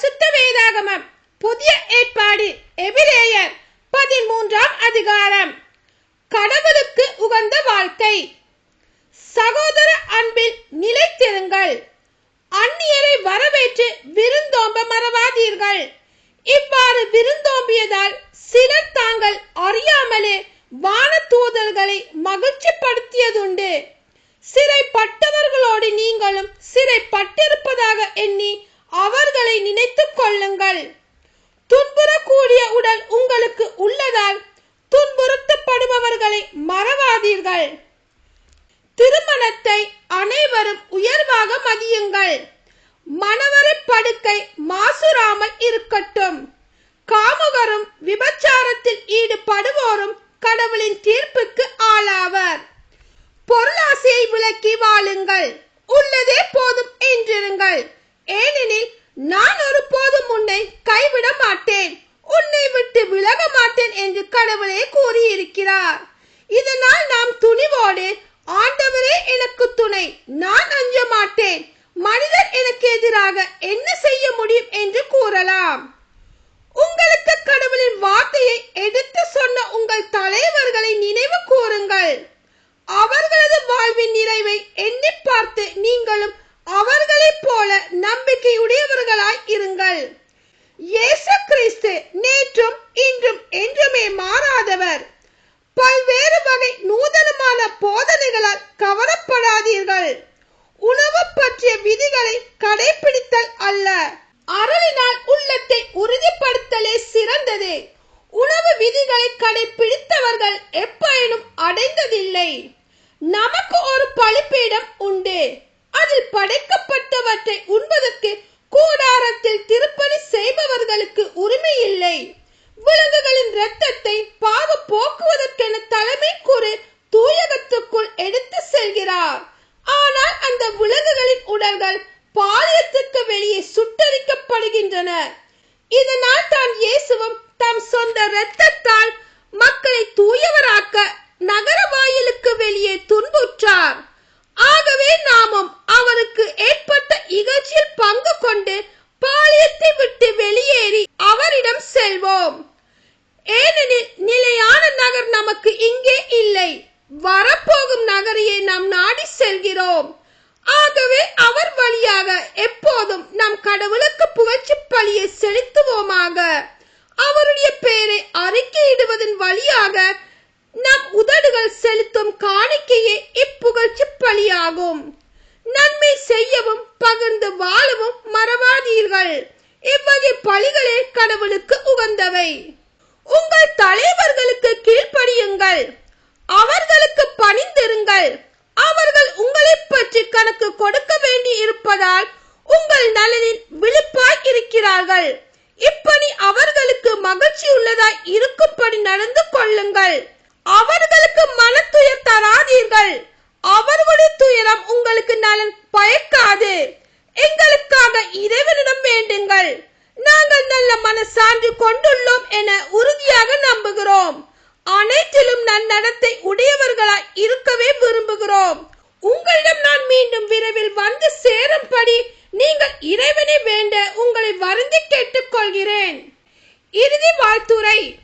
பரிசுத்த வேதாகமம். புதிய ஏற்பாடு. எபிரேயர் பதிமூன்றாம் அதிகாரம். கடவுளுக்கு உகந்த வாழ்க்கை. சகோதர அன்பில் நிலைத்திருங்கள். அந்நியரை வரவேற்று விருந்தோம்ப மறவாதீர்கள். இவ்வாறு விருந்தோம்பியதால் சிலர் தாங்கள் அறியாமலே வான தூதர்களை மகிழ்ச்சிப்படுத்தியதுண்டு. சிறைப்பட்டவர்களோடு நீங்களும் சிறைப்பட்டிருப்பதாக எண்ணி கொள்ளுங்கள் துன்புறக்கூடிய உடல் உங்களுக்கு உள்ளதால் துன்புறுத்தப்படுபவர்களை மறவாதீர்கள். திருமணத்தை அனைவரும் உயர்வாக மதியுங்கள். மணவரை படுக்கை மாசுராமல் இருக்கட்டும். காமுகரும் விபச்சாரத்தில் ஈடுபடுவோரும் கடவுளின் தீர்ப்புக்கு ஆளாவர். பொருளாசையை விளக்கி வாழுங்கள். உள்ளதே போதும் என்றிருங்கள். ஏனெனில் நான் ஒரு போதும் உன்னை கைவிட மாட்டேன் உன்னை விட்டு விலக மாட்டேன் என்று கடவுளே கூறியிருக்கிறார் இதனால் நாம் துணிவோடு ஆண்டவரே எனக்கு துணை நான் அஞ்ச மாட்டேன் மனிதர் எனக்கு எதிராக என்ன செய்ய முடியும் என்று கூறலாம். உங்களுக்கு கடவுளின் வார்த்தையை எடுத்து சொன்ன உங்கள் தலைவர்களை நினைவு கூறுங்கள். அவர்களது வாழ்வின் நிறைவை எண்ணி பல்வேறு வகை நூதனமான போதனைகளால் கவரப்படாதீர்கள் உணவு பற்றிய விதிகளை கடைபிடித்தல் அல்ல. அருளினால் உள்ளத்தை உறுதிப்படுத்தலே சிறந்தது. உணவு விதிகளை கடைபிடித்தவர்கள் எப்பயனும் அடைந்ததில்லை. நமக்கு ஒரு பழிப்பீடம் உண்டு. அதில் படைக்கப்பட்டவற்றை உண்பதற்கு கூடாரத்தில் திருப்பணி செய்பவர்களுக்கு உரிமை இல்லை. விலங்குகளின் சுட்டரிக்கப்படுகின்றன இதனால் தான் இயேசுவும் தம் சொந்த இரத்தத்தால் மக்களை தூயவராக்க நகர வாயிலுக்கு வெளியே துன்புற்றார். ஆகவே நாமும் அவருக்கு ஏற்பட்ட இகழ்ச்சியில் பங்கு கொண்டு பாளையத்தை விட்டு வெளியேறி அவரிடம் செல்வோம். ஏனெனில் நிலையான நகர் நமக்கு இங்கே இல்லை. வரப்போகும் நகரையே நாம் நாடி செல்கிறோம். ஆகவே அவர் ஆகும். நன்மை செய்யவும் பகிர்ந்து வாழவும் மறவாதீர்கள். இவ்வகை பழிகளே கடவுளுக்கு உகந்தவை. உங்கள் தலைவர்களுக்கு கீழ்ப்படியுங்கள். அவர்களுக்கு பணிந்திருங்கள். அவர்கள் உங்களை பற்றி கணக்கு கொடுக்க வேண்டி இருப்பதால் உங்கள் நலனில் விழிப்பாய் இருக்கிறார்கள். இப்பணி அவர்களுக்கு மகிழ்ச்சி உள்ளதாய் இருக்கும்படி நடந்து கொள்ளுங்கள். அவர்களுக்கு மனத்துயர் தராதீர்கள். அவர்களுடைய துயரம் உங்களுக்கு நலன் பயக்காது. எங்களுக்காக இறைவனிடம் வேண்டுங்கள். நாங்கள் நல்ல மனசான்று கொண்டுள்ளோம் என உறுதியாக நம்புகிறோம். அனைத்திலும் நன்னடத்தை உடையவர்களாய் இருக்கவே விரும்புகிறோம். உங்களிடம் நான் மீண்டும் விரைவில் வந்து சேரும்படி நீங்கள் இறைவனை வேண்ட உங்களை வருந்தி கேட்டுக்கொள்கிறேன். இறுதி வாழ்த்துரை.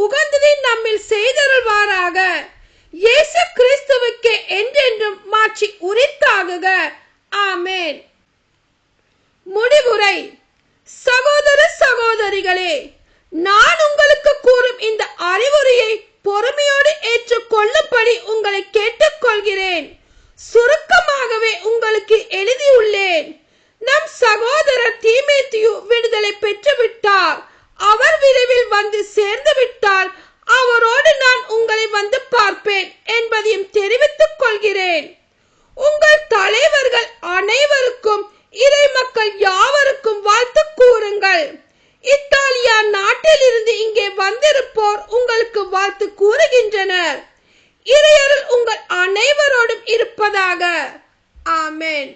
உகந்ததை நம்மில் செய்தருள்வாராக. இயேசு கிறிஸ்துவுக்கு என்றென்றும் மாற்றி உரித்தாகுக. ஆமேன். முடிவுரை. சகோதர சகோதரிகளே நான் உங்களுக்கு கூறும் இந்த அறிவுரையை பொறுமையோடு சொல்கிறேன் உங்கள் தலைவர்கள் அனைவருக்கும் இறை மக்கள் யாவருக்கும் வாழ்த்து கூறுங்கள். இத்தாலியா நாட்டில் இருந்து இங்கே வந்திருப்போர் உங்களுக்கு வாழ்த்து கூறுகின்றனர். இறையருள் உங்கள் அனைவரோடும் இருப்பதாக. ஆமேன்.